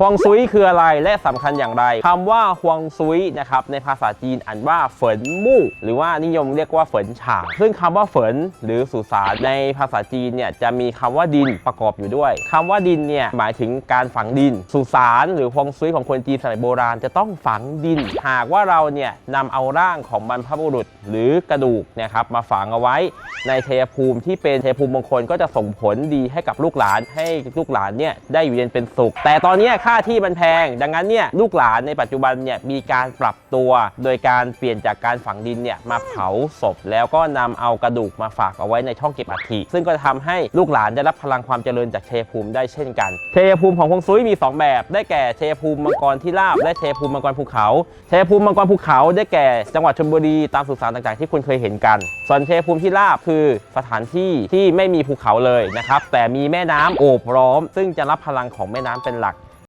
ฮวงซุยคืออะไรและสำคัญอย่างไรคำว่าฮวงซุยนะครับในภาษาจีนอ่านว่าเฟินมู่หรือว่านิยมเรียกว่าเฟินฉางซึ่งคำว่าเฟินหรือสุสานในภาษาจีนเนี่ยจะมีคำว่าดินประกอบอยู่ด้วยคำว่าดินเนี่ยหมายถึงการฝังดิน สุสานหรือฮวงซุยของคนจีนสมัยโบราณจะต้องฝังดิน หากว่าเราเนี่ยนำเอาร่างของบรรพบุรุษหรือกระดูกนะครับมาฝังเอาไว้ ในเทยภูมิที่เป็นเทยภูมิมงคลก็จะส่งผลดีให้กับลูกหลานให้ลูกหลานเนี่ยได้อยู่เย็นเป็นสุข แต่ตอนเนี้ยค่าที่มันแพง ดังนั้นเนี่ยลูกหลานในปัจจุบันเนี่ยมีการปรับตัว โดยการเปลี่ยนจากการฝังดินเนี่ยมาเผาศพ แล้วก็นำเอากระดูกมาฝากเอาไว้ในช่องเก็บอัฐิซึ่งก็จะทำให้ลูกหลานได้รับพลังความเจริญจากเทยภูมิได้เช่นกันเทยภูมิของฮวงซุยมี 2 แบบ ได้แก่เทยภูมิมังกรที่ราบและเทยภูมิมังกรภูเขาเทยภูมิมังกรภูเขาได้แก่จังหวัดชลบุรีตามสุสานต่างๆ ที่คุณเคยเห็นกัน ส่วนเทยภูมิที่ราบคือสถานที่ที่ไม่มีภูเขาเลยนะครับแต่มีแม่น้ำโอบล้อม ซึ่งจะรับพลังของแม่น้ำเป็นหลัก